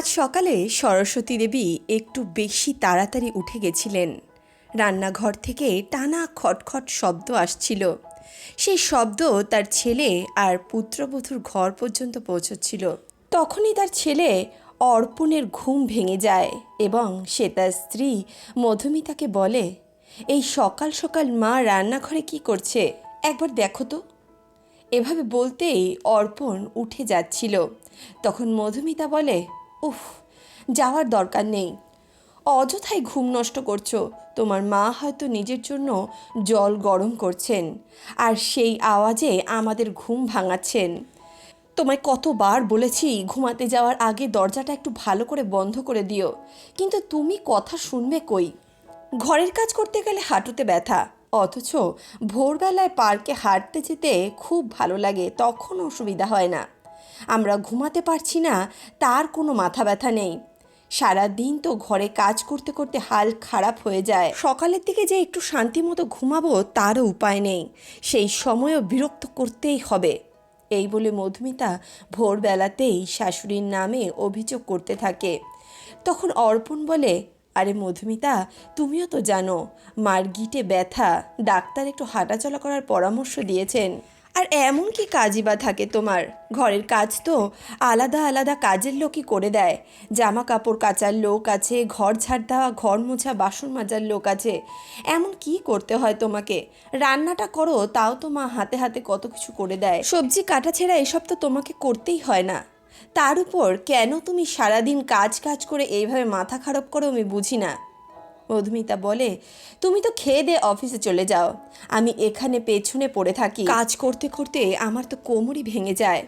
আজ সকালে সরস্বতী দেবী একটু বেশি তাড়াতাড়ি উঠে গেছিলেন। রান্নাঘর থেকে টানা খটখট শব্দ আসছিল। সেই শব্দ তার ছেলে আর পুত্রবধূর ঘর পর্যন্ত পৌঁছচ্ছিল। তখনই তার ছেলে অর্পণের ঘুম ভেঙে যায় এবং সে তার স্ত্রী মধুমিতাকে বলে, এই সকাল সকাল মা রান্নাঘরে কি করছে? একবার দেখো তো। এভাবে বলতেই অর্পণ উঠে যাচ্ছিল। তখন মধুমিতা বলে উফ, যাওয়ার দরকার নেই। অযথাই ঘুম নষ্ট করছ। তোমার মা হয়তো নিজের জন্য জল গরম করছেন আর সেই আওয়াজে আমাদের ঘুম ভাঙাচ্ছেন। তোমায় কতবার বলেছি ঘুমাতে যাওয়ার আগে দরজাটা একটু ভালো করে বন্ধ করে দিও। কিন্তু তুমি কথা শুনবে কই? ঘরের কাজ করতে গেলে হাঁটুতে ব্যথা। অথচ ভোরবেলায় পার্কে হাঁটতে যেতে খুব ভালো লাগে, তখন অসুবিধা হয় না। আমরা ঘুমাতে পারছি না, তার কোনো মাথা ব্যথা নেই। সারা দিন তো ঘরে কাজ করতে করতে হাল খারাপ হয়ে যায়। সকালের দিকে যে একটু শান্তি মতো ঘুমাবো, তারও উপায় নেই। সেই সময়ও বিরক্ত করতেই হবে। এই বলে মধুমিতা ভোরবেলাতেই শাশুড়ির নামে অভিযোগ করতে থাকে। তখন অর্পণ বলে, আরে মধুমিতা, তুমিও তো জানো মার গিটে ব্যথা। ডাক্তার একটু হাঁটাচলা করার পরামর্শ দিয়েছেন। আর এমন কি কাজই বা থাকে তোমার? ঘরের কাজ তো আলাদা আলাদা কাজের লোকই করে দেয়। জামা কাপড় কাচার লোক আছে, ঘর ঝাড় দেওয়া, ঘর মোছা, বাসন মাজার লোক আছে। এমন কি করতে হয় তোমাকে? রান্নাটা করো, তাও তো মা হাতে হাতে কত কিছু করে দেয়। সবজি কাটা ছেঁড়া এসব তো তোমাকে করতেই হয় না। তার উপর কেন তুমি সারাদিন কাজ কাজ করে এইভাবে মাথা খারাপ করো আমি বুঝি না। মধুমিতা বলে তুমি তো খেয়ে দিয়ে অফিসে চলে যাও। আমি এখানে পেছনে পড়ে থাকি। কাজ করতে করতে আমার তো কোমরই ভেঙে যায়।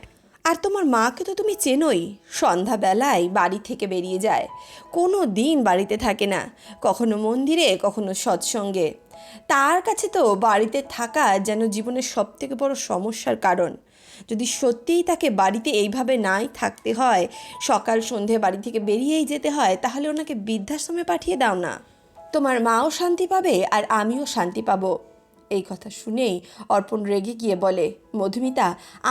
আর তোমার মাকে তো তুমি চেনোই। সন্ধ্যাবেলায় বাড়ি থেকে বেরিয়ে যায়। কোনো দিন বাড়িতে থাকে না। কখনো মন্দিরে কখনো সৎসঙ্গে। তার কাছে তো বাড়িতে থাকা যেন জীবনের সবথেকে বড় সমস্যার কারণ। যদি সত্যিই তাকে বাড়িতে এইভাবে নাই থাকতে হয় সকাল সন্ধে বাড়ি থেকে বেরিয়েই যেতে হয় তাহলে ওনাকে বৃদ্ধাশ্রমে পাঠিয়ে দাও না। তোমার মাও শান্তি পাবে আর আমিও শান্তি পাবো। এই কথা শুনেই অর্পণ রেগে গিয়ে বলে, মধুমিতা,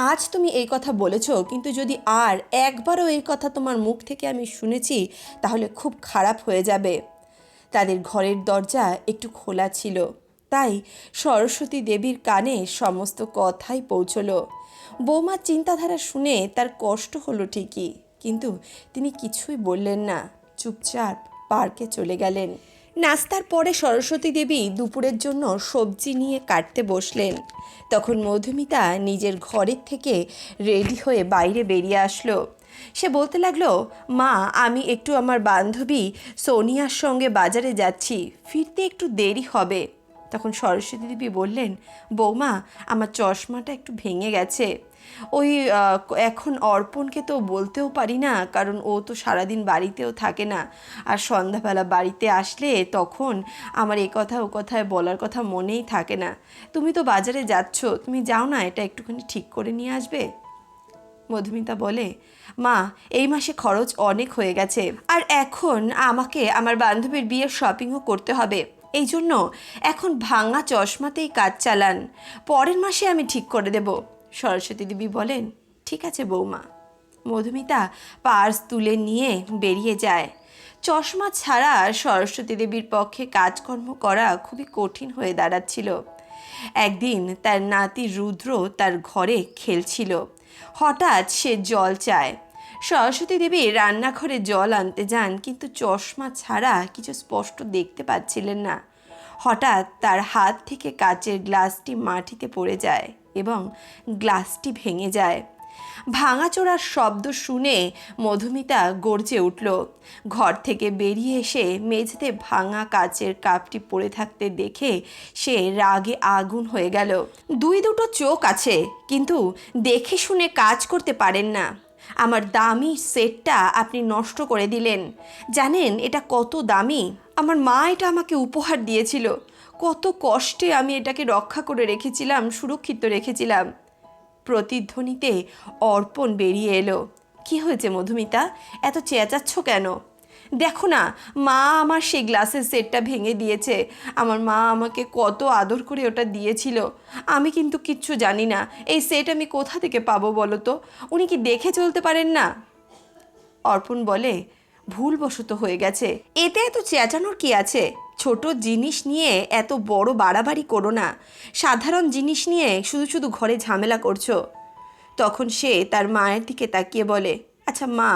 আজ তুমি এই কথা বলেছ, কিন্তু যদি আর একবারও এই কথা তোমার মুখ থেকে আমি শুনেছি, তাহলে খুব খারাপ হয়ে যাবে। তাদের ঘরের দরজা একটু খোলা ছিল। তাই সরস্বতী দেবীর কানে সমস্ত কথাই পৌঁছলো। বৌমার চিন্তাধারা শুনে তার কষ্ট হলো ঠিকই, কিন্তু তিনি কিছুই বললেন না। চুপচাপ পার্কে চলে গেলেন। নাস্তার পরে সরস্বতী দেবী দুপুরের জন্য সবজি নিয়ে কাটতে বসলেন। তখন মধুমিতা নিজের ঘরের থেকে রেডি হয়ে বাইরে বেরিয়ে আসলো। সে বলতে লাগল, মা, আমি একটু আমার বান্ধবী সোনিয়ার সঙ্গে বাজারে যাচ্ছি, ফিরতে একটু দেরি হবে। তখন সরস্বতী দেবী বললেন, বৌমা, আমার চশমাটা একটু ভেঙে গেছে। ওই এখন অর্পণকে তো বলতেও পারি না, কারণ ও তো সারাদিন বাড়িতেও থাকে না। আর সন্ধ্যাবেলা বাড়িতে আসলে তখন আমার এ কথা ও কথায় বলার কথা মনেই থাকে না। তুমি তো বাজারে যাচ্ছ, তুমি যাও না, এটা একটুখানি ঠিক করে নিয়ে আসবে? মধুমিতা বলে, মা, এই মাসে খরচ অনেক হয়ে গেছে। আর এখন আমাকে আমার বান্ধবীর বিয়ের শপিংও করতে হবে। এই জন্য এখন ভাঙা চশমাতেই কাজ চালান। পরের মাসে আমি ঠিক করে দেব। সরস্বতী দেবী বলেন, ঠিক আছে বৌমা। মধুমিতা পার্স তুলে নিয়ে বেরিয়ে যায়। চশমা ছাড়া সরস্বতী দেবীর পক্ষে কাজকর্ম করা খুবই কঠিন হয়ে দাঁড়াচ্ছিল। একদিন তার নাতি রুদ্র তার ঘরে খেলছিল। হঠাৎ সে জল চায়। সরস্বতী দেবী রান্নাঘরে জল আনতে যান, কিন্তু চশমা ছাড়া কিছু স্পষ্ট দেখতে পাচ্ছিলেন না। হঠাৎ তার হাত থেকে কাচের গ্লাসটি মাটিতে পড়ে যায়। এবং গ্লাসটি ভেঙে যায়। ভাঙাচোরার শব্দ শুনে মধুমিতা গর্জে উঠল। ঘর থেকে বেরিয়ে এসে মেঝেতে ভাঙা কাচের কাপটি পড়ে থাকতে দেখে সে রাগে আগুন হয়ে গেল। দুই দুটো চোখ আছে, কিন্তু দেখে শুনে কাজ করতে পারেন না। আমার দামি সেটটা আপনি নষ্ট করে দিলেন। জানেন এটা কত দামি? আমার মা এটা আমাকে উপহার দিয়েছিল। কত কষ্টে আমি এটাকে রক্ষা করে রেখেছিলাম, সুরক্ষিত রেখেছিলাম। প্রতিধ্বনিতে অর্পণ বেরিয়ে এলো। কি হয়েছে মধুমিতা? এত চেঁচাচ্ছ কেন? দেখো না, মা আমার সেই গ্লাসের সেটটা ভেঙে দিয়েছে। আমার মা আমাকে কত আদর করে ওটা দিয়েছিল। আমি কিন্তু কিচ্ছু জানি না, এই সেট আমি কোথা থেকে পাবো বলো তো? উনি কি দেখে চলতে পারেন না? অর্পণ বলে, ভুলবশত হয়ে গেছে। এতে এত চেঁচানোর কি আছে? ছোট জিনিস নিয়ে এত বড় বাড়াবাড়ি করো না। সাধারণ জিনিস নিয়ে শুধু শুধু ঘরে ঝামেলা করছ। তখন সে তার মায়ের দিকে তাকিয়ে বলে আচ্ছা মা,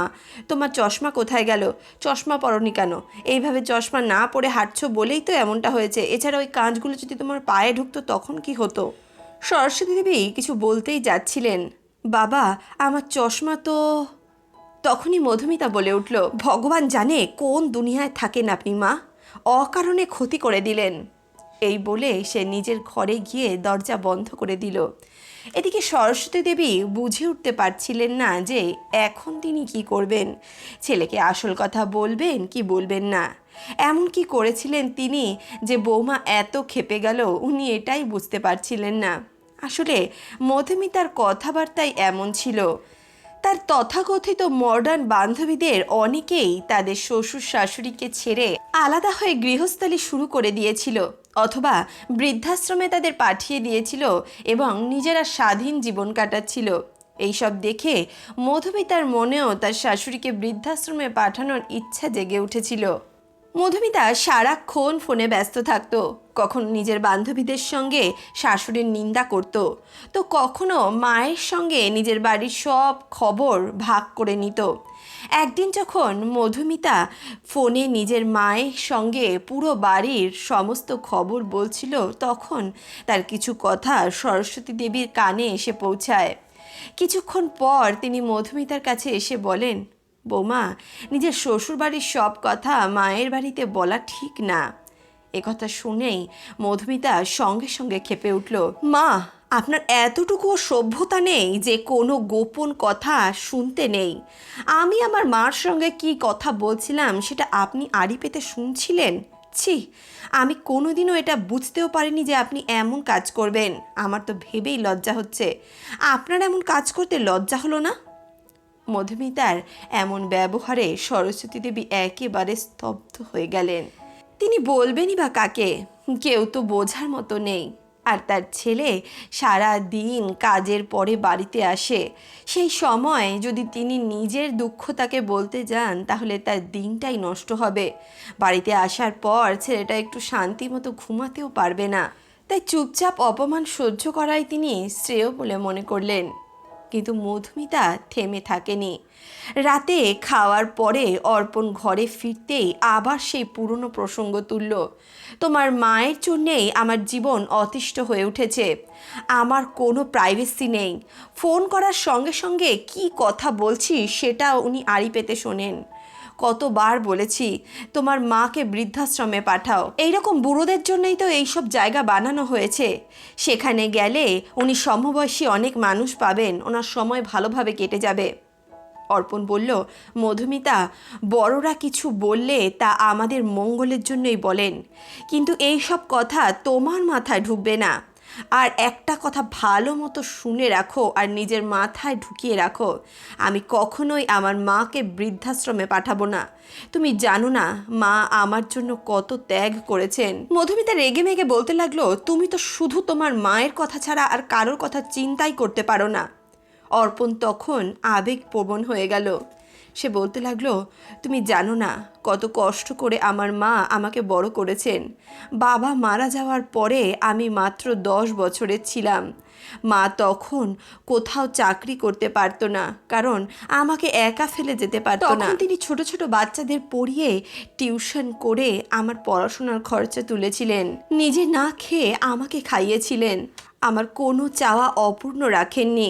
তোমার চশমা কোথায় গেল? চশমা পরনি কেন? এইভাবে চশমা না পরে হাঁটছো বলেই তো এমনটা হয়েছে। এছাড়া ওই কাঁচগুলো যদি তোমার পায়ে ঢুকতো তখন কি হতো? সরস্বতী দেবী কিছু বলতেই যাচ্ছিলেন, বাবা, আমার চশমা তো তখনই মধুমিতা বলে উঠল, ভগবান জানে কোন দুনিয়ায় থাকেন আপনি মা? অকারণে ক্ষতি করে দিলেন। এই বলে সে নিজের ঘরে গিয়ে দরজা বন্ধ করে দিল। এদিকে সরস্বতী দেবী বুঝে উঠতে পারছিলেন না যে এখন তিনি কি করবেন। ছেলেকে আসল কথা বলবেন কি বলবেন না। এমন কি করেছিলেন তিনি যে বৌমা এত খেপে গেল উনি এটাই বুঝতে পারছিলেন না। আসলে মধুমিতার কথাবার্তাই এমন ছিল। তার তথাকথিত মডার্ন বান্ধবীদের অনেকেই তাদের শ্বশুর শাশুড়িকে ছেড়ে আলাদা হয়ে গৃহস্থালি শুরু করে দিয়েছিল অথবা বৃদ্ধাশ্রমে তাদের পাঠিয়ে দিয়েছিল এবং নিজেরা স্বাধীন জীবন কাটাচ্ছিল। এইসব দেখে মধুমিতার মনেও তার শাশুড়িকে বৃদ্ধাশ্রমে পাঠানোর ইচ্ছা জেগে উঠেছিল। মধুমিতা সারাক্ষণ ফোনে ব্যস্ত থাকতো। কখনো নিজের বান্ধবীদের সঙ্গে শাশুড়ির নিন্দা করত, তো কখনো মায়ের সঙ্গে নিজের বাড়ির সব খবর ভাগ করে নিত। একদিন যখন মধুমিতা ফোনে নিজের মায়ের সঙ্গে পুরো বাড়ির সমস্ত খবর বলছিল, তখন তার কিছু কথা সরস্বতী দেবীর কানে এসে পৌঁছায়। কিছুক্ষণ পর তিনি মধুমিতার কাছে এসে বলেন, বৌমা, নিজের শ্বশুরবাড়ির সব কথা মায়ের বাড়িতে বলা ঠিক না। একথা শুনেই মধুমিতা সঙ্গে সঙ্গে খেপে উঠল, মা, আপনার এতটুকু সভ্যতা নেই যে কোনো গোপন কথা শুনতে নেই। আমি আমার মার সঙ্গে কি কথা বলছিলাম সেটা আপনি আড়ি পেতে শুনছিলেন? ছি, আমি কোনোদিনও এটা বুঝতেও পারিনি যে আপনি এমন কাজ করবেন। আমার তো ভেবেই লজ্জা হচ্ছে। আপনার এমন কাজ করতে লজ্জা হলো না? মধুমিতার এমন ব্যবহারে সরস্বতী দেবী একেবারে স্তব্ধ হয়ে গেলেন। তিনি বলবেনই বা কাকে? কেউ তো বোঝার মতো নেই। আর তার ছেলে সারা দিন কাজের পরে বাড়িতে আসে। সেই সময় যদি তিনি নিজের দুঃখ তাকে বলতে যান, তাহলে তার দিনটাই নষ্ট হবে। বাড়িতে আসার পর ছেলেটা একটু শান্তি মতো ঘুমাতেও পারবে না। তাই চুপচাপ অপমান সহ্য করাই তিনি শ্রেয় বলে মনে করলেন। কিন্তু মধুমিতা থেমে থাকেনি। রাতে খাওয়ার পরে অর্পণ ঘরে ফিরতেই আবার সেই পুরনো প্রসঙ্গ তুলল। তোমার মায়ের জন্যেই আমার জীবন অতিষ্ঠ হয়ে উঠেছে। আমার কোনো প্রাইভেসি নেই। ফোন করার সঙ্গে সঙ্গে কি কথা বলছি সেটা উনি আড়ি পেতে শোনেন। কতবার বলেছি, তোমার মাকে বৃদ্ধাশ্রমে পাঠাও। এইরকম বুড়োদের জন্যই তো এইসব জায়গা বানানো হয়েছে। সেখানে গেলে উনি সমবয়সী অনেক মানুষ পাবেন, ওনার সময় ভালোভাবে কেটে যাবে। অর্পণ বলল, মধুমিতা, বড়রা কিছু বললে তা আমাদের মঙ্গলের জন্যই বলেন। কিন্তু এই সব কথা তোমার মাথায় ঢুকবে না। আর একটা কথা ভালো মতো শুনে রাখো আর নিজের মাথায় ঢুকিয়ে রাখো। আমি কখনোই আমার মাকে বৃদ্ধাশ্রমে পাঠাবো না। তুমি জানো না, মা আমার জন্য কত ত্যাগ করেছেন। মধুমিতা রেগে মেগে বলতে লাগল, তুমি তো শুধু তোমার মায়ের কথা ছাড়া আর কারোর কথা চিন্তাই করতে পারো না। অর্পণ তখন আবেগপ্রবণ হয়ে গেল। সে বলতে লাগল, তুমি জানো না কত কষ্ট করে আমার মা আমাকে বড় করেছেন। বাবা মারা যাওয়ার পরে আমি মাত্র দশ বছরের ছিলাম। মা তখন কোথাও চাকরি করতে পারতো না, কারণ আমাকে একা ফেলে যেতে পারতো না। তিনি ছোট ছোট বাচ্চাদের পড়িয়ে টিউশন করে আমার পড়াশোনার খরচা তুলেছিলেন। নিজে না খেয়ে আমাকে খাইয়েছিলেন। আমার কোনো চাওয়া অপূর্ণ রাখেননি।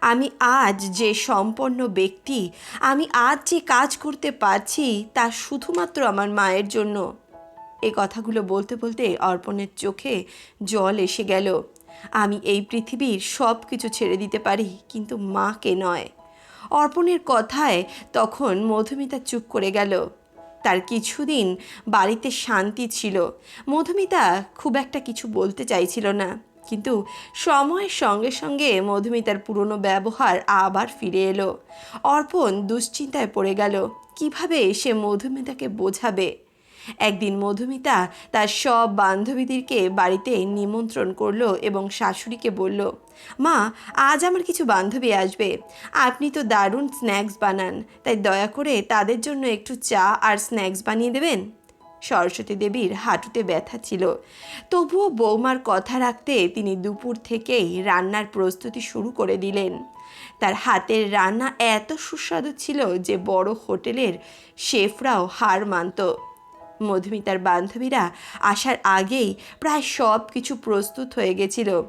আমি আজ যে সম্পন্ন ব্যক্তি, আমি আজ যে কাজ করতে পারছি তা শুধুমাত্র আমার মায়ের জন্য। এই কথাগুলো বলতে বলতে অর্পণের চোখে জল এসে গেল। আমি এই পৃথিবীর সব কিছু ছেড়ে দিতে পারি, কিন্তু মাকে নয়। অর্পণের কথায় তখন মধুমিতা চুপ করে গেল। তার কিছুদিন বাড়িতে শান্তি ছিল। মধুমিতা খুব একটা কিছু বলতে চাইছিল না। কিন্তু সময়ের সঙ্গে সঙ্গে মধুমিতার পুরনো ব্যবহার আবার ফিরে এলো। অর্পণ দুশ্চিন্তায় পড়ে গেল, কীভাবে সে মধুমিতাকে বোঝাবে? একদিন মধুমিতা তার সব বান্ধবীদেরকে বাড়িতে নিমন্ত্রণ করল এবং শাশুড়িকে বলল, মা, আজ আমার কিছু বান্ধবী আসবে। আপনি তো দারুণ স্ন্যাক্স বানান, তাই দয়া করে তাদের জন্য একটু চা আর স্ন্যাক্স বানিয়ে দেবেন? সরস্বতী দেবীর হাঁটুতে ব্যথা ছিল। তবুও বৌমার কথা রাখতে তিনি দুপুর থেকেই রান্নার প্রস্তুতি শুরু করে দিলেন। তার হাতের রান্না এত সুস্বাদু ছিল যে বড় হোটেলের শেফরাও হার মানত। মধুমিতার বান্ধবীরা আসার আগেই প্রায় সব কিছু প্রস্তুত হয়ে গেছিল।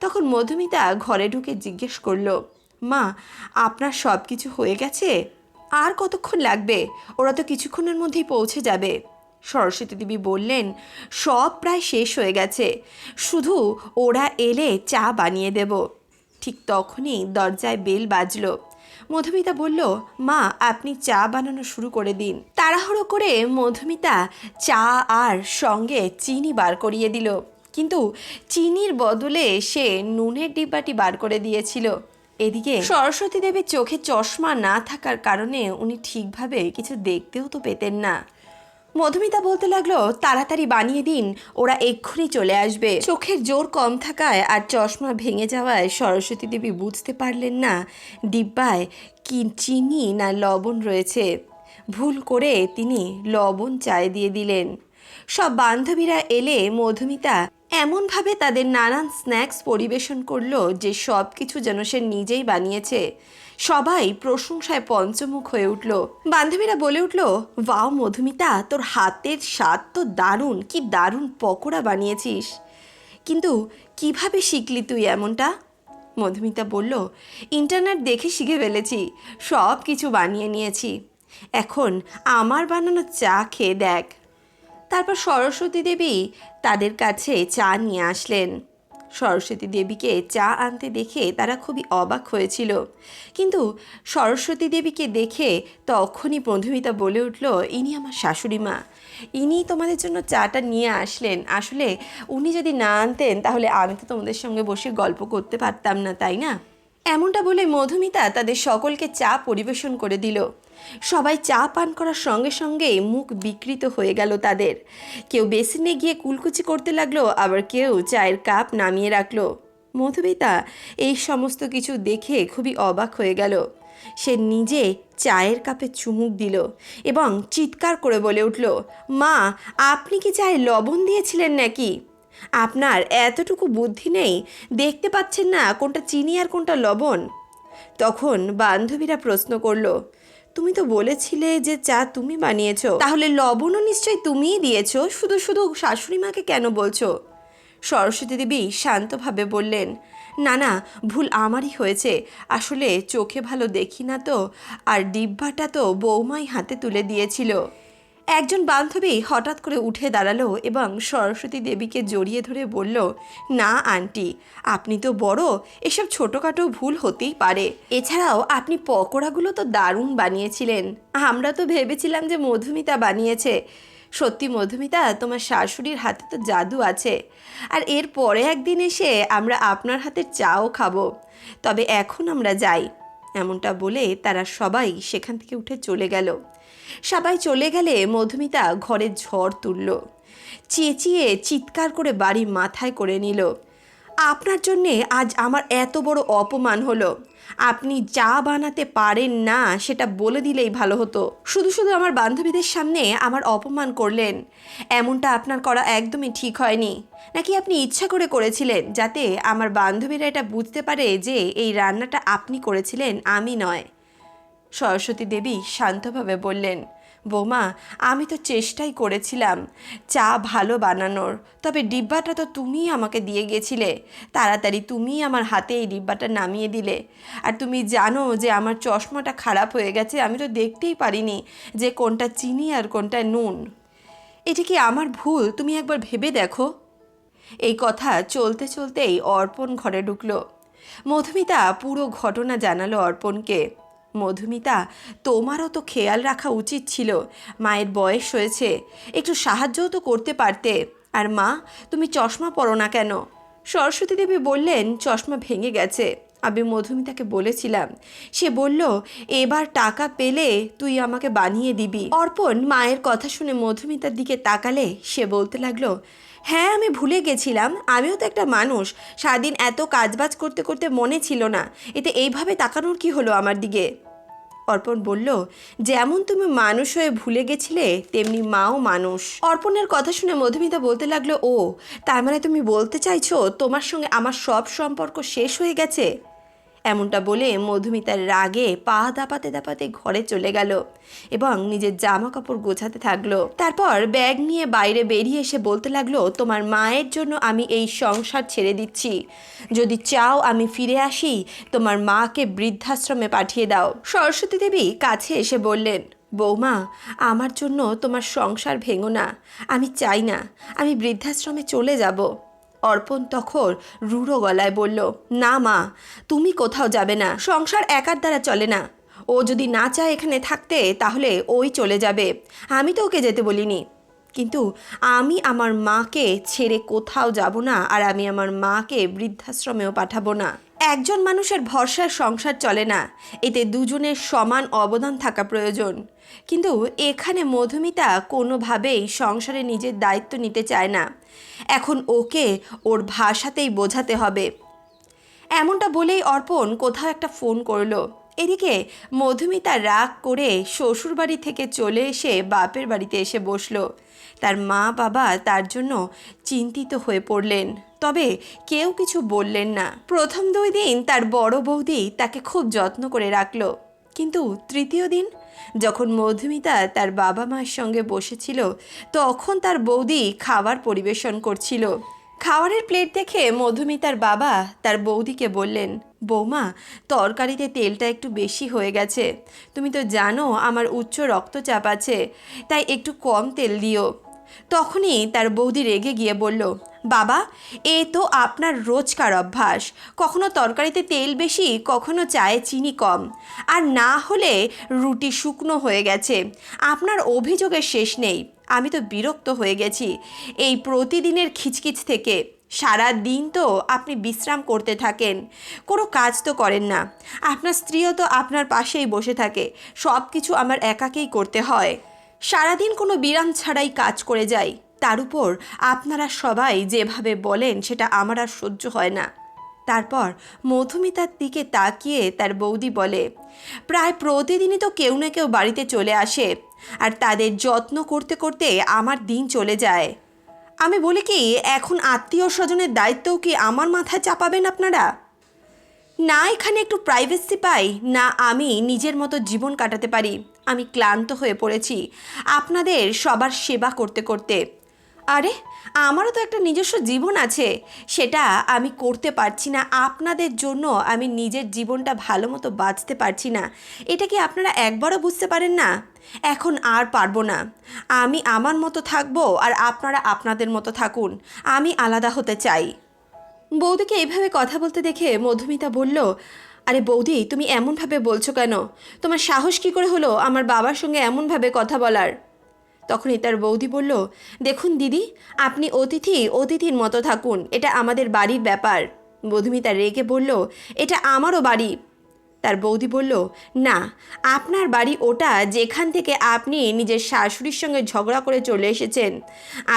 তখন মধুমিতা ঘরে ঢুকে জিজ্ঞেস করল, মা, আপনার সব কিছু হয়ে গেছে? আর কতক্ষণ লাগবে? ওরা তো কিছুক্ষণের মধ্যেই পৌঁছে যাবে। সরস্বতী দেবী বললেন, সব প্রায় শেষ হয়ে গেছে, শুধু ওরা এলে চা বানিয়ে দেব। ঠিক তখনই দরজায় বেল বাজলো। মধুমিতা বলল, মা, আপনি চা বানানো শুরু করে দিন। তাড়াহুড়ো করে মধুমিতা চা আর সঙ্গে চিনি বার করিয়ে দিল। কিন্তু চিনির বদলে সে নুনের ডিব্বাটি বার করে দিয়েছিল। এদিকে সরস্বতী দেবীর চোখে চশমা না থাকার কারণে উনি ঠিকভাবে কিছু দেখতেও তো পেতেন না। মধুমিতা বলতে লাগল, তাড়াতাড়ি বানিয়ে দিন, ওরা এক্ষুনি চলে আসবে। চোখের জোর কম থাকায় আর চশমা ভেঙে যাওয়ায় সরস্বতী দেবী বুঝতে পারলেন না ডিব্বায় কি চিনি না লবণ রয়েছে? ভুল করে তিনি লবণ চায় দিয়ে দিলেন। সব বান্ধবীরা এলে মধুমিতা এমনভাবে তাদের নানান স্ন্যাক্স পরিবেশন করল যে সব কিছু যেন সে নিজেই বানিয়েছে। সবাই প্রশংসায় পঞ্চমুখ হয়ে উঠল। বান্ধবীরা বলে উঠল, ওয়াও মধুমিতা, তোর হাতের স্বাদ তো দারুণ, কি দারুণ পকোড়া বানিয়েছিস। কিন্তু কীভাবে শিখলি তুই এমনটা? মধুমিতা বলল, ইন্টারনেট দেখে শিখে ফেলেছি, সব কিছু বানিয়ে নিয়েছি। এখন আমার বানানো চা খেয়ে দেখ। তারপর সরস্বতী দেবী তাদের কাছে চা নিয়ে আসলেন। সরস্বতী দেবীকে চা আনতে দেখে তারা খুবই অবাক হয়েছিল। কিন্তু সরস্বতী দেবীকে দেখে তখনই মধুমিতা বলে উঠল, ইনি আমার শাশুড়ি মা। ইনি তোমাদের জন্য চাটা নিয়ে আসলেন। আসলে উনি যদি না আনতেন, তাহলে আমি তো তোমাদের সঙ্গে বসে গল্প করতে পারতাম না, তাই না? এমনটা বলে মধুমিতা তাদের সকলকে চা পরিবেশন করে দিল। সবাই চা পান করার সঙ্গে সঙ্গে মুখ বিকৃত হয়ে গেল তাদের। কেউ বেসিনে গিয়ে কুলকুচি করতে লাগল, আবার কেউ চায়ের কাপ নামিয়ে রাখল। মধুমিতা এই সমস্ত কিছু দেখে খুবই অবাক হয়ে গেল। সে নিজে চায়ের কাপে চুমুক দিল এবং চিৎকার করে বলে উঠল, মা, আপনি কি চায়ে লবণ দিয়েছিলেন নাকি? আপনার এতটুকু বুদ্ধি নেই, দেখতে পাচ্ছেন না কোনটা চিনি আর কোনটা লবণ? তখন বান্ধবীরা প্রশ্ন করল তুমি তো বলেছিলে যে চা তুমি বানিয়েছো। তাহলে লবণও নিশ্চয়ই তুমিই দিয়েছ। শুধু শুধু শাশুড়ি মাকে কেন বলছো? সরস্বতী দেবী শান্তভাবে বললেন, না না, ভুল আমারই হয়েছে। আসলে চোখে ভালো দেখি না তো, আর ডিব্বাটা তো বৌমাই হাতে তুলে দিয়েছিল। একজন বান্ধবী হঠাৎ করে উঠে দাঁড়াল এবং সরস্বতী দেবীকে জড়িয়ে ধরে বলল, না, আন্টি, আপনি তো বড়, এসব ছোটোখাটো ভুল হতেই পারে। এছাড়াও আপনি পকোড়াগুলো তো দারুণ বানিয়েছিলেন। আমরা তো ভেবেছিলাম যে মধুমিতা বানিয়েছে। সত্যি মধুমিতা, তোমার শাশুড়ির হাতে তো জাদু আছে। আর এর পরে একদিন এসে আমরা আপনার হাতের চাও খাব। তবে এখন আমরা যাই। এমনটা বলে তারা সবাই সেখান থেকে উঠে চলে গেল। সবাই চলে গেলে মধুমিতা ঘরে ঝড় তুলল। চেঁচিয়ে চিৎকার করে বাড়ি মাথায় করে নিল। আপনার জন্যে আজ আমার এত বড় অপমান হলো। আপনি যা বানাতে পারেন না, সেটা বলে দিলেই ভালো হতো। শুধু শুধু আমার বান্ধবীদের সামনে আমার অপমান করলেন। এমনটা আপনার করা একদমই ঠিক হয়নি। নাকি আপনি ইচ্ছা করে করেছিলেন যাতে আমার বান্ধবীরা এটা বুঝতে পারে যে এই রান্নাটা আপনি করেছিলেন, আমি নয়। সরস্বতী দেবী শান্তভাবে বললেন, বৌমা, আমি তো চেষ্টাই করেছিলাম, চা ভালো বানানোর, তবে ডিব্বাটা তো তুমিই আমাকে দিয়ে গেছিলে। তাড়াতাড়ি তুমিই আমার হাতে এই ডিব্বাটা নামিয়ে দিলে। আর তুমি জানো যে আমার চশমাটা খারাপ হয়ে গেছে, আমি তো দেখতেই পারিনি যে কোনটা চিনি আর কোনটা নুন। এটি কি আমার ভুল? তুমি একবার ভেবে দেখো। এই কথা চলতে চলতেই অর্পণ ঘরে ঢুকলো। মধুমিতা পুরো ঘটনা জানালো অর্পণকে। মধুমিতা, তোমারও তো খেয়াল রাখা উচিত ছিল। মায়ের বয়স হয়েছে, একটু সাহায্যও তো করতে পারতে। আর মা, তুমি চশমা পরো না কেন? সরস্বতী দেবী বললেন, চশমা ভেঙে গেছে। আমি মধুমিতাকে বলেছিলাম, সে বলল, এবার টাকা পেলে তুই আমাকে বানিয়ে দিবি। অর্পণ মায়ের কথা শুনে মধুমিতার দিকে তাকালে সে বলতে লাগল হ্যাঁ আমি ভুলে গেছিলাম। আমিও তো একটা মানুষ। সারাদিন এত কাজবাজ করতে করতে মনে ছিল না। এতে এইভাবে তাকানোর কি হলো আমার দিকে? অর্পণ বলল, যেমন তুমি মানুষ হয়ে ভুলে গেছিলে, তেমনি মাও মানুষ। অর্পণের কথা শুনে মধুমিতা বলতে লাগল, ও, তার মানে তুমি বলতে চাইছো, তোমার সঙ্গে আমার সব সম্পর্ক শেষ হয়ে গেছে? এমনটা বলে মধুমিতার রাগে পা দাপাতে দাপাতে ঘরে চলে গেল এবং নিজের জামা কাপড় গোছাতে থাকল। তারপর ব্যাগ নিয়ে বাইরে বেরিয়ে এসে বলতে লাগল, তোমার মায়ের জন্য আমি এই সংসার ছেড়ে দিচ্ছি। যদি চাও আমি ফিরে আসি, তোমার মাকে বৃদ্ধাশ্রমে পাঠিয়ে দাও। সরস্বতী দেবী কাছে এসে বললেন, বৌমা, আমার জন্য তোমার সংসার ভেঙো না। আমি চাই না। আমি বৃদ্ধাশ্রমে চলে যাব। অর্পণ তখন রুড়ো গলায় বলল, না মা, তুমি কোথাও যাবে না, সংসার একার দ্বারা চলে না। ও যদি না চায় এখানে থাকতে, তাহলে ওই চলে যাবে। আমি তো ওকে যেতে বলিনি। কিন্তু আমি আমার মাকে ছেড়ে কোথাও যাব না, আর আমি আমার মাকে বৃদ্ধাশ্রমেও পাঠাবো না। একজন মানুষের ভরসার সংসার চলে না। এতে দুজনের সমান অবদান থাকা প্রয়োজন। কিন্তু এখানে মধুমিতা কোনোভাবেই সংসারে নিজের দায়িত্ব নিতে চায় না। এখন ওকে ওর ভাষাতেই বোঝাতে হবে। এমনটা বলেই অর্পণ কোথাও একটা ফোন করল। এদিকে মধুমিতা রাগ করে শ্বশুরবাড়ি থেকে চলে এসে বাপের বাড়িতে এসে বসল। তার মা বাবা তার জন্য চিন্তিত হয়ে পড়লেন। তবে কেউ কিছু বললেন না। প্রথম দুই দিন তার বড় বৌদি তাকে খুব যত্ন করে রাখল। কিন্তু তৃতীয় দিন যখন মধুমিতা তার বাবা মায়ের সঙ্গে বসেছিল, তখন তার বৌদি খাবার পরিবেশন করছিল। খাবারের প্লেট দেখে মধুমিতার বাবা তার বৌদিকে বললেন, বৌমা, তরকারিতে তেলটা একটু বেশি হয়ে গেছে। তুমি তো জানো আমার উচ্চ রক্তচাপ আছে, তাই একটু কম তেল দিও। তখনই তার বৌদি রেগে গিয়ে বলল, বাবা, এ তো আপনার রোজকার অভ্যাস। কখনো তরকারিতে তেল বেশি, কখনো চায়ে চিনি কম। আর না হলে রুটি শুকনো হয়ে গেছে। আপনার অভিযোগের শেষ নেই। আমি তো বিরক্ত হয়ে গেছি। এই প্রতিদিনের খিচখিচ থেকে। সারা দিন তো আপনি বিশ্রাম করতে থাকেন। কোনো কাজ তো করেন না। আপনার স্ত্রীও তো আপনার পাশেই বসে থাকে। সব কিছু আমার একাকেই করতে হয়। সারাদিন কোনো বিরাম ছাড়াই কাজ করে যাই। তার উপর আপনারা সবাই যেভাবে বলেন সেটা আমার আর সহ্য হয় না। তারপর মধুমিতার দিকে তাকিয়ে তার বৌদি বলে, প্রায় প্রতিদিনই তো কেউ না কেউ বাড়িতে চলে আসে, আর তাদের যত্ন করতে করতে আমার দিন চলে যায়। আমি বলি কি, এখন আত্মীয় স্বজনের দায়িত্বও কি আমার মাথায় চাপাবেন আপনারা? না এখানে একটু প্রাইভেসি পাই, না আমি নিজের মতো জীবন কাটাতে পারি। আমি ক্লান্ত হয়ে পড়েছি। আপনাদের সবার সেবা করতে করতে। আরে, আমারও তো একটা নিজস্ব জীবন আছে। সেটা আমি করতে পারছি না। আপনাদের জন্য আমি নিজের জীবনটা ভালো মতো বাঁচতে পারছি না। এটা কি আপনারা একবারও বুঝতে পারেন না? এখন আর পারব না। আমি আমার মতো থাকব আর আপনারা আপনাদের মতো থাকুন। আমি আলাদা হতে চাই। বৌদিকে এইভাবে কথা বলতে দেখে মধুমিতা বলল আরে বৌদি, তুমি এমনভাবে বলছো কেন? তোমার সাহস কি করে হলো আমার বাবার সঙ্গে এমনভাবে কথা বলার? তখনই তার বৌদি বলল, দেখুন দিদি, আপনি অতিথি, অতিথির মতো থাকুন, এটা আমাদের বাড়ির ব্যাপার। মধুমিতা রেগে বলল, এটা আমারও বাড়ি। তার বৌদি বলল, না, আপনার বাড়ি ওটা যেখান থেকে আপনি নিজের শাশুড়ির সঙ্গে ঝগড়া করে চলে এসেছেন।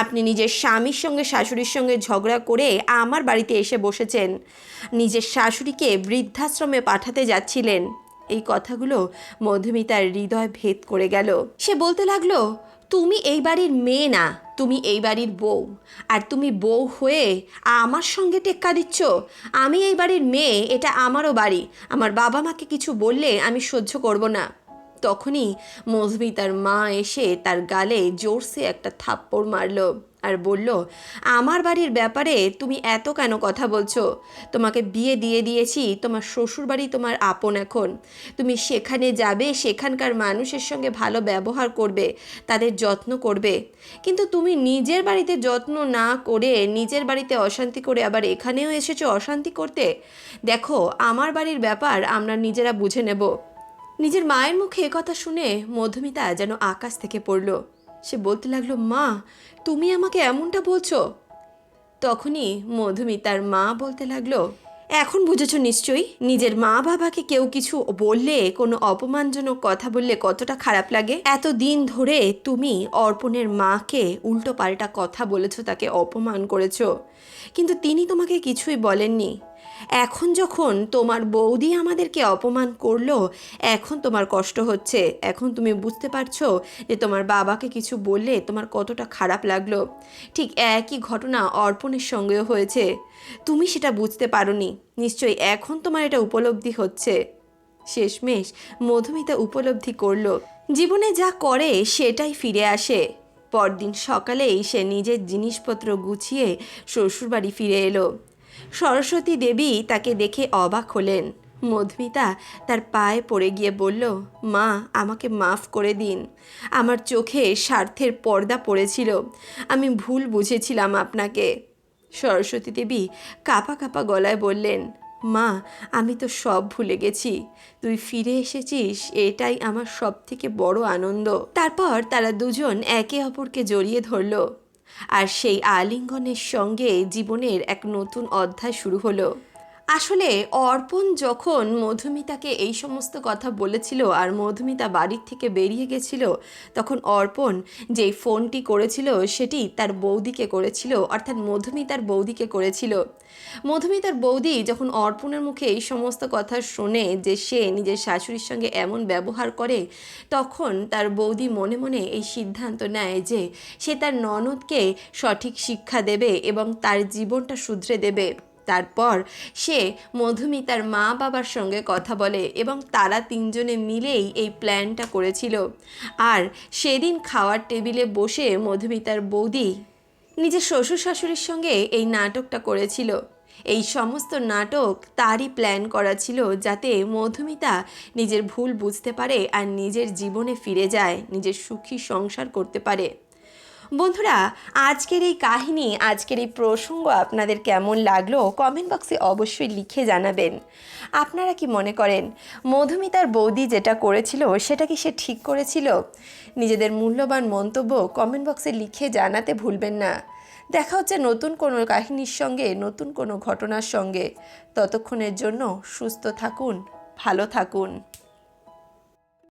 আপনি নিজের স্বামীর সঙ্গে শাশুড়ির সঙ্গে ঝগড়া করে আমার বাড়িতে এসে বসেছেন। নিজের শাশুড়িকে বৃদ্ধাশ্রমে পাঠাতে যাচ্ছিলেন। এই কথাগুলো মধুমিতার হৃদয় ভেদ করে গেল। সে বলতে লাগল তুমি এই বাড়ির মেয়ে না, তুমি এই বাড়ির বউ। আর তুমি বউ হয়ে আমার সঙ্গে টেক্কা দিচ্ছ? আমি এই বাড়ির মেয়ে, এটা আমারও বাড়ি। আমার বাবা মাকে কিছু বললে আমি সহ্য করব না। তখনই মধুমিতার মা এসে তার গালে জোরসে একটা থাপ্পড় মারলো। আর বলল, আমার বাড়ির ব্যাপারে তুমি এত কেন কথা বলছো? তোমাকে বিয়ে দিয়ে দিয়েছি, তোমার শ্বশুর বাড়ি তোমার আপন এখন। তুমি সেখানে যাবে, সেখানকার মানুষের সঙ্গে ভালো ব্যবহার করবে, তাদের যত্ন করবে। কিন্তু তুমি নিজের বাড়িতে যত্ন না করে নিজের বাড়িতে অশান্তি করে আবার এখানেও এসেছ অশান্তি করতে? দেখো, আমার বাড়ির ব্যাপার আমরা নিজেরা বুঝে নেব। নিজের মায়ের মুখে কথা শুনে মধুমিতা যেন আকাশ থেকে পড়ল। সে বলতে লাগল, মা, তুমি আমাকে এমনটা বলছো? তখনই মধুমিতার মা বলতে লাগল, এখন বুঝেছ নিশ্চয়ই, নিজের মা বাবাকে কেউ কিছু বললে, কোনো অপমানজনক কথা বললে কতটা খারাপ লাগে? এত দিন ধরে তুমি অর্পণের মাকে উল্টো পাল্টা কথা বলেছ, তাকে অপমান করেছ। কিন্তু তিনি তোমাকে কিছুই বলেননি। এখন যখন তোমার বৌদি আমাদেরকে অপমান করল, এখন তোমার কষ্ট হচ্ছে। এখন তুমি বুঝতে পারছ যে তোমার বাবাকে কিছু বললে তোমার কতটা খারাপ লাগল। ঠিক একই ঘটনা অর্পণের সঙ্গেও হয়েছে। তুমি সেটা বুঝতে পারোনি। নিশ্চয়ই এখন তোমার এটা উপলব্ধি হচ্ছে। শেষমেশ মধুমিতা উপলব্ধি করল। জীবনে যা করে সেটাই ফিরে আসে। পরদিন সকালেই সে নিজের জিনিসপত্র গুছিয়ে শ্বশুরবাড়ি ফিরে এলো। সরস্বতী দেবী তাকে দেখে অবাক হলেন। মধুমিতা তার পায়ে পড়ে গিয়ে বলল, মা, আমাকে মাফ করে দিন। আমার চোখে স্বার্থের পর্দা পড়েছিল। আমি ভুল বুঝেছিলাম আপনাকে। সরস্বতী দেবী কাপা কাপা গলায় বললেন, মা, আমি তো সব ভুলে গেছি। তুই ফিরে এসেছিস, এটাই আমার সব থেকে বড় আনন্দ। তারপর তারা দুজন একে অপরকে জড়িয়ে ধরলো। আর সেই আলিঙ্গনের সঙ্গে জীবনের এক নতুন অধ্যায় শুরু হলো। আসলে অর্পণ যখন মধুমিতাকে এই সমস্ত কথা বলেছিল আর মধুমিতা বাড়ির থেকে বেরিয়ে গেছিল, তখন অর্পণ যেই ফোনটি করেছিল সেটি তার বৌদিকে করেছিল, অর্থাৎ মধুমিতার বৌদিকে করেছিল। মধুমিতার বৌদি যখন অর্পণের মুখে এই সমস্ত কথা শোনে যে সে নিজের শাশুড়ির সঙ্গে এমন ব্যবহার করে, তখন তার বৌদি মনে মনে এই সিদ্ধান্ত নেয় যে সে তার ননদকে সঠিক শিক্ষা দেবে এবং তার জীবনটা শুধরে দেবে। তারপর সে মধুমিতার মা বাবার সঙ্গে কথা বলে এবং তারা তিনজনে মিলেই এই প্ল্যানটা করেছিল। আর সেদিন খাওয়ার টেবিলে বসে মধুমিতার বৌদি নিজের শ্বশুর শাশুড়ির সঙ্গে এই নাটকটা করেছিল। এই সমস্ত নাটক তারই প্ল্যান করা ছিল যাতে মধুমিতা নিজের ভুল বুঝতে পারে আর নিজের জীবনে ফিরে যায়, নিজের সুখী সংসার করতে পারে। বন্ধুরা, আজকের এই কাহিনী, আজকের এই প্রসঙ্গ আপনাদের কেমন লাগল কমেন্ট বক্সে অবশ্যই লিখে জানাবেন। আপনারা কি মনে করেন মধুমিতার বৌদি যেটা করেছিল, সেটা কি সে ঠিক করেছিল? নিজেদের মূল্যবান মন্তব্য কমেন্ট বক্সে লিখে জানাতে ভুলবেন না। দেখা হচ্ছে নতুন কোনো কাহিনীর সঙ্গে, নতুন কোনো ঘটনার সঙ্গে। ততক্ষণের জন্য সুস্থ থাকুন, ভালো থাকুন।